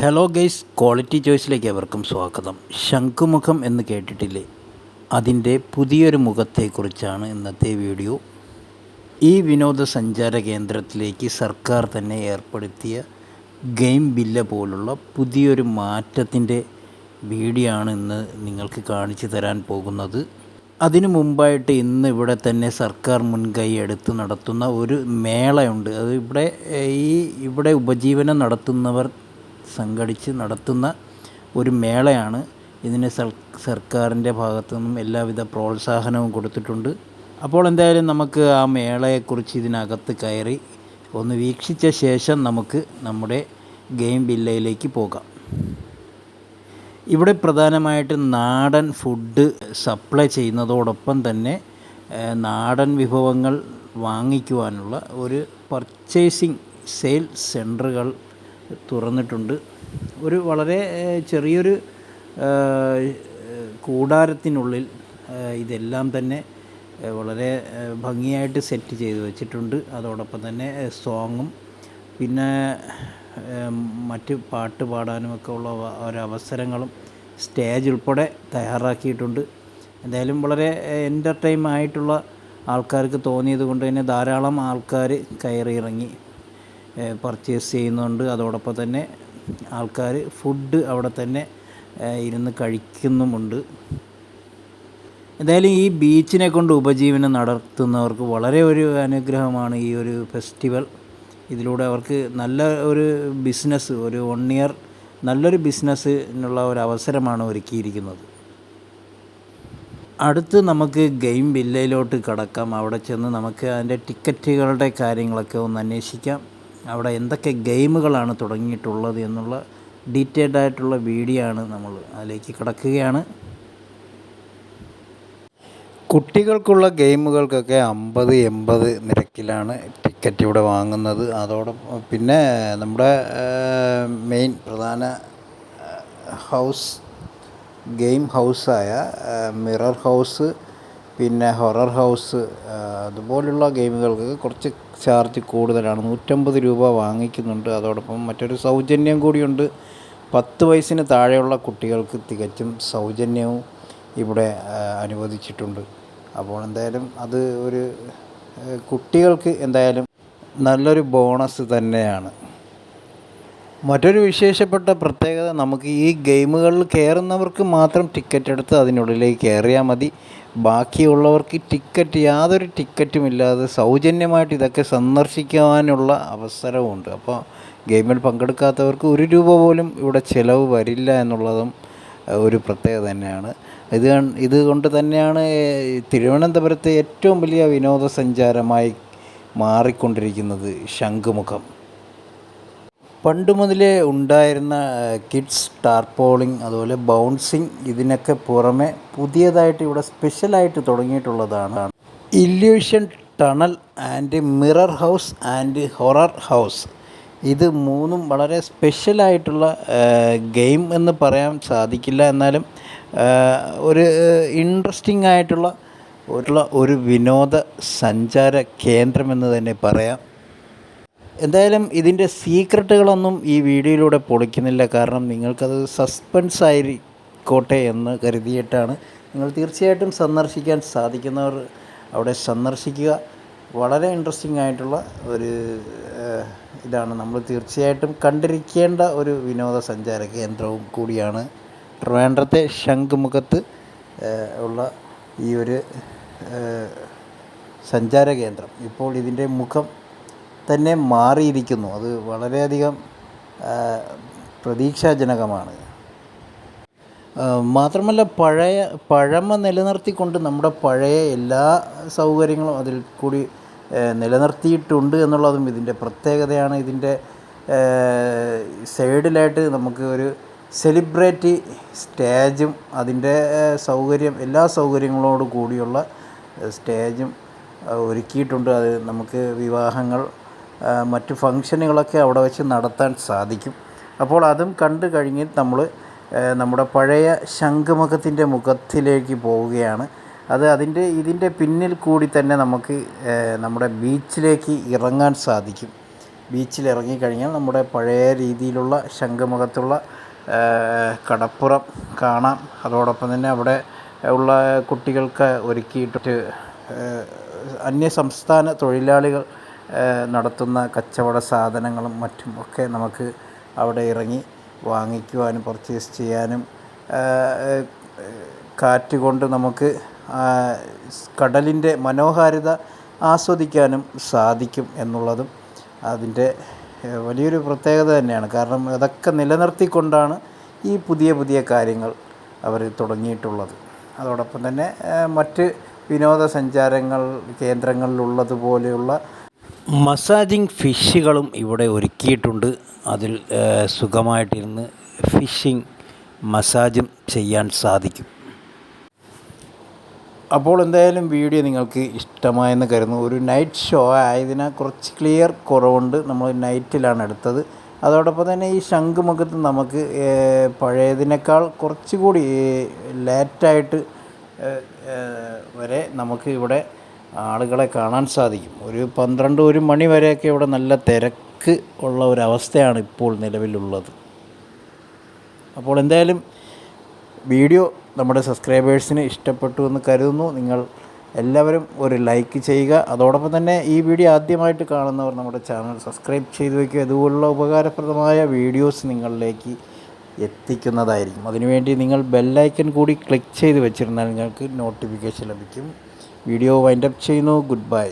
Hello guys quality ചോയ്സിലേക്ക് അവർക്കും സ്വാഗതം. ശംഖുമുഖം എന്ന് കേട്ടിട്ടില്ലേ? അതിന്റെ പുതിയൊരു മുഖത്തെക്കുറിച്ചാണ് ഇന്നത്തെ വീഡിയോ. ഈ വിനോദസഞ്ചാര കേന്ദ്രത്തിലേക്ക് സർക്കാർ തന്നെ ഏർപ്പെടുത്തിയ ഗെയിം ബില്ല പോലുള്ള പുതിയൊരു മാറ്റത്തിന്റെ വീഡിയോ ആണ് ഇന്ന് നിങ്ങൾക്ക് കാണിച്ചു തരാൻ പോകുന്നത്. അതിനു മുമ്പായിട്ട് ഇന്ന് ഇവിടെ തന്നെ സർക്കാർ മുൻകൈ എടുത്ത് നടത്തുന്ന ഒരു മേളയുണ്ട്. അത് ഇവിടെ ഈ ഇവിടെ ഉപജീവനം നടത്തുന്നവർ സംഘടിച്ച് നടത്തുന്ന ഒരു മേളയാണ്. ഇതിന് സർ- സർക്കാരിന്റെ ഭാഗത്തു നിന്നും എല്ലാവിധ പ്രോത്സാഹനവും കൊടുത്തിട്ടുണ്ട്. അപ്പോൾ എന്തായാലും നമുക്ക് ആ മേളയെക്കുറിച്ച് ഇതിനകത്ത് കയറി ഒന്ന് വീക്ഷിച്ച ശേഷം നമുക്ക് നമ്മുടെ ഗെയിം വില്ലയിലേക്ക് പോകാം. ഇവിടെ പ്രധാനമായിട്ട് നാടൻ ഫുഡ് സപ്ലൈ ചെയ്യുന്നതോടൊപ്പം തന്നെ നാടൻ വിഭവങ്ങൾ വാങ്ങിക്കുവാനുള്ള ഒരു പർച്ചേസിങ് സെയിൽ സെന്ററുകൾ തുറന്നിട്ടുണ്ട്. ഒരു വളരെ ചെറിയൊരു കൂടാരത്തിനുള്ളിൽ ഇതെല്ലാം തന്നെ വളരെ ഭംഗിയായിട്ട് സെറ്റ് ചെയ്ത് വെച്ചിട്ടുണ്ട്. അതോടൊപ്പം തന്നെ സോങ്ങും പിന്നെ മറ്റ് പാട്ട് പാടാനുമൊക്കെ ഉള്ള ഒരവസരങ്ങളും സ്റ്റേജ് ഉൾപ്പെടെ തയ്യാറാക്കിയിട്ടുണ്ട്. എന്തായാലും വളരെ എന്റർടൈം ആയിട്ടുള്ള ആൾക്കാർക്ക് തോന്നിയത് കൊണ്ട് തന്നെ ധാരാളം ആൾക്കാർ കയറി ഇറങ്ങി പർച്ചേസ് ചെയ്യുന്നുണ്ട്. അതോടൊപ്പം തന്നെ ആൾക്കാർ ഫുഡ് അവിടെ തന്നെ ഇരുന്ന് കഴിക്കുന്നുമുണ്ട്. എന്തായാലും ഈ ബീച്ചിനെ കൊണ്ട് ഉപജീവനം നടത്തുന്നവർക്ക് വളരെ ഒരു അനുഗ്രഹമാണ് ഈ ഒരു ഫെസ്റ്റിവൽ ഇതിലൂടെ അവർക്ക് നല്ല ഒരു ബിസിനസ് ഒരു വൺ ഇയർ നല്ലൊരു ബിസിനസ്സിനുള്ള ഒരു അവസരമാണ് ഒരുക്കിയിരിക്കുന്നത്. അടുത്ത് നമുക്ക് ഗെയിം വില്ലയിലോട്ട് കടക്കാം. അവിടെ ചെന്ന് നമുക്ക് അതിന്റെ ടിക്കറ്റുകളുടെ കാര്യങ്ങളൊക്കെ ഒന്ന് അന്വേഷിക്കാം. അവിടെ എന്തൊക്കെ ഗെയിമുകളാണ് തുടങ്ങിയിട്ടുള്ളത് എന്നുള്ള ഡീറ്റെയിൽഡ് ആയിട്ടുള്ള വീഡിയോ ആണ് നമ്മൾ അതിലേക്ക് കിടക്കുകയാണ്. കുട്ടികൾക്കുള്ള ഗെയിമുകൾക്കൊക്കെ അമ്പത് എൺപത് നിരക്കിലാണ് ടിക്കറ്റ് ഇവിടെ വാങ്ങുന്നത്. അതോടൊപ്പം പിന്നെ നമ്മുടെ മെയിൻ പ്രധാന ഹൗസ് ഗെയിം ഹൗസായ മിറർ ഹൗസ് പിന്നെ ഹൊറർ ഹൗസ് അതുപോലുള്ള ഗെയിമുകൾക്ക് കുറച്ച് ചാർജ് കൂടുതലാണ്. നൂറ്റമ്പത് രൂപ വാങ്ങിക്കുന്നുണ്ട്. അതോടൊപ്പം മറ്റൊരു സൗജന്യം കൂടിയുണ്ട്. പത്ത് വയസ്സിന് താഴെയുള്ള കുട്ടികൾക്ക് തികച്ചും സൗജന്യവും ഇവിടെ അനുവദിച്ചിട്ടുണ്ട്. അപ്പോൾ എന്തായാലും അത് ഒരു കുട്ടികൾക്ക് എന്തായാലും നല്ലൊരു ബോണസ് തന്നെയാണ്. മറ്റൊരു വിശേഷപ്പെട്ട പ്രത്യേകത നമുക്ക് ഈ ഗെയിമുകളിൽ കയറുന്നവർക്ക് മാത്രം ടിക്കറ്റ് എടുത്ത് അതിനുള്ളിലേക്ക് കയറിയാൽ മതി. ബാക്കിയുള്ളവർക്ക് ടിക്കറ്റ് യാതൊരു ടിക്കറ്റും ഇല്ലാതെ സൗജന്യമായിട്ട് ഇതൊക്കെ സന്ദർശിക്കുവാനുള്ള അവസരവുമുണ്ട് അപ്പോൾ ഗെയിമിൽ പങ്കെടുക്കാത്തവർക്ക് ഒരു രൂപ പോലും ഇവിടെ ചിലവ് വരില്ല എന്നുള്ളതും ഒരു പ്രത്യേകത തന്നെയാണ്. ഇത് ഇതുകൊണ്ട് തന്നെയാണ് തിരുവനന്തപുരത്തെ ഏറ്റവും വലിയ വിനോദസഞ്ചാരമായി മാറിക്കൊണ്ടിരിക്കുന്നത് ശംഖുമുഖം. പണ്ട് മുതലേ ഉണ്ടായിരുന്ന കിഡ്സ് ടാർപോളിംഗ് അതുപോലെ ബൗൺസിങ് ഇതിനൊക്കെ പുറമെ പുതിയതായിട്ട് ഇവിടെ സ്പെഷ്യലായിട്ട് തുടങ്ങിയിട്ടുള്ളതാണ്. Illusion tunnel and mirror house and horror house. ഇത് മൂന്നും വളരെ സ്പെഷ്യലായിട്ടുള്ള ഗെയിം എന്ന് പറയാൻ സാധിക്കില്ല. എന്നാലും ഒരു ഇൻട്രസ്റ്റിംഗ് ആയിട്ടുള്ള ഒരു വിനോദ സഞ്ചാര കേന്ദ്രമെന്ന് തന്നെ പറയാം. എന്തായാലും ഇതിന്റെ സീക്രട്ടുകളൊന്നും ഈ വീഡിയോയിലൂടെ പൊളിക്കുന്നില്ല. കാരണം നിങ്ങൾക്കത് സസ്പെൻസ് ആയിരിക്കോട്ടെ എന്ന് കരുതിയിട്ടാണ് നിങ്ങൾ തീർച്ചയായിട്ടും സന്ദർശിക്കാൻ സാധിക്കുന്നവർ അവിടെ സന്ദർശിക്കുക. വളരെ ഇൻട്രസ്റ്റിംഗ് ആയിട്ടുള്ള ഒരു ഇതാണ്. നമ്മൾ തീർച്ചയായിട്ടും കണ്ടിരിക്കേണ്ട ഒരു വിനോദസഞ്ചാര കേന്ദ്രവും കൂടിയാണ് ട്രിവാൻഡ്രത്തെ ശംഖുമുഖത്ത് ഉള്ള ഈ ഒരു സഞ്ചാര കേന്ദ്രം. ഇപ്പോൾ ഇതിന്റെ മുഖം തന്നെ മാറിയിരിക്കുന്നു. അത് വളരെയധികം പ്രതീക്ഷാജനകമാണ്. മാത്രമല്ല പഴയ പഴമ നിലനിർത്തിക്കൊണ്ട് നമ്മുടെ പഴയ എല്ലാ സൗകര്യങ്ങളും അതിൽ കൂടി നിലനിർത്തിയിട്ടുണ്ട് എന്നുള്ളതും ഇതിന്റെ പ്രത്യേകതയാണ്. ഇതിന്റെ സൈഡിലായിട്ട് നമുക്ക് ഒരു സെലിബ്രേറ്റി സ്റ്റേജും അതിന്റെ സൗകര്യം എല്ലാ സൗകര്യങ്ങളോട് കൂടിയുള്ള സ്റ്റേജും ഒരുക്കിയിട്ടുണ്ട്. അത് നമുക്ക് വിവാഹങ്ങൾ മറ്റ് ഫങ്ഷനുകളൊക്കെ അവിടെ വെച്ച് നടത്താൻ സാധിക്കും. അപ്പോൾ അതും കണ്ടു കഴിഞ്ഞ് നമ്മൾ നമ്മുടെ പഴയ ശംഖുമുഖത്തിന്റെ മുഖത്തിലേക്ക് പോവുകയാണ്. അത് അതിന്റെ ഇതിന്റെ പിന്നിൽ കൂടി തന്നെ നമുക്ക് നമ്മുടെ ബീച്ചിലേക്ക് ഇറങ്ങാൻ സാധിക്കും. ബീച്ചിൽ ഇറങ്ങിക്കഴിഞ്ഞാൽ നമ്മുടെ പഴയ രീതിയിലുള്ള ശംഖുമുഖത്തുള്ള കടപ്പുറം കാണാം. അതോടൊപ്പം തന്നെ അവിടെ ഉള്ള കുട്ടികൾക്ക് ഒരുക്കിയിട്ട് അന്യ സംസ്ഥാന തൊഴിലാളികൾ നടത്തുന്ന കച്ചവട സാധനങ്ങളും മറ്റും ഒക്കെ നമുക്ക് അവിടെ ഇറങ്ങി വാങ്ങിക്കുവാനും പർച്ചേസ് ചെയ്യാനും കാറ്റ് കൊണ്ട് നമുക്ക് കടലിന്റെ മനോഹാരിത ആസ്വദിക്കാനും സാധിക്കും എന്നുള്ളതും അതിന്റെ വലിയൊരു പ്രത്യേകത തന്നെയാണ്. കാരണം അതൊക്കെ നിലനിർത്തിക്കൊണ്ടാണ് ഈ പുതിയ പുതിയ കാര്യങ്ങൾ അവർ തുടങ്ങിയിട്ടുള്ളത്. അതോടൊപ്പം തന്നെ മറ്റ് വിനോദസഞ്ചാരങ്ങൾ കേന്ദ്രങ്ങളിലുള്ളതുപോലെയുള്ള മസാജിങ് ഫിഷുകളും ഇവിടെ ഒരുക്കിയിട്ടുണ്ട്. അതിൽ സുഖമായിട്ടിരുന്ന് ഫിഷിംഗ് മസാജും ചെയ്യാൻ സാധിക്കും. അപ്പോൾ എന്തായാലും വീഡിയോ നിങ്ങൾക്ക് ഇഷ്ടമായെന്ന് കരുതുന്നു. ഒരു നൈറ്റ് ഷോ ആയതിനാൽ കുറച്ച് ക്ലിയർ കുറവുണ്ട്. നമ്മൾ നൈറ്റിലാണ് എടുത്തത്. അതോടൊപ്പം തന്നെ ഈ ശംഖുമുഖത്ത് നമുക്ക് പഴയതിനേക്കാൾ കുറച്ചുകൂടി ലേറ്റായിട്ട് വരെ നമുക്ക് ഇവിടെ ആളുകളെ കാണാൻ സാധിക്കും. ഒരു പന്ത്രണ്ട് ഒരു മണി വരെയൊക്കെ ഇവിടെ നല്ല തിരക്ക് ഉള്ള ഒരവസ്ഥയാണ് ഇപ്പോൾ നിലവിലുള്ളത്. അപ്പോൾ എന്തായാലും വീഡിയോ നമ്മുടെ സബ്സ്ക്രൈബേഴ്സിന് ഇഷ്ടപ്പെട്ടു എന്ന് കരുതുന്നു. നിങ്ങൾ എല്ലാവരും ഒരു ലൈക്ക് ചെയ്യുക. അതോടൊപ്പം തന്നെ ഈ വീഡിയോ ആദ്യമായിട്ട് കാണുന്നവർ നമ്മുടെ ചാനൽ സബ്സ്ക്രൈബ് ചെയ്തു വയ്ക്കുക. ഇതുപോലുള്ള ഉപകാരപ്രദമായ വീഡിയോസ് നിങ്ങളിലേക്ക് എത്തിക്കുന്നതായിരിക്കും. അതിനുവേണ്ടി നിങ്ങൾ ബെല്ലൈക്കൻ കൂടി ക്ലിക്ക് ചെയ്ത് വെച്ചിരുന്നാൽ നിങ്ങൾക്ക് നോട്ടിഫിക്കേഷൻ ലഭിക്കും. വീഡിയോ വൈൻഡപ്പ് ചെയ്യുന്നു. Good bye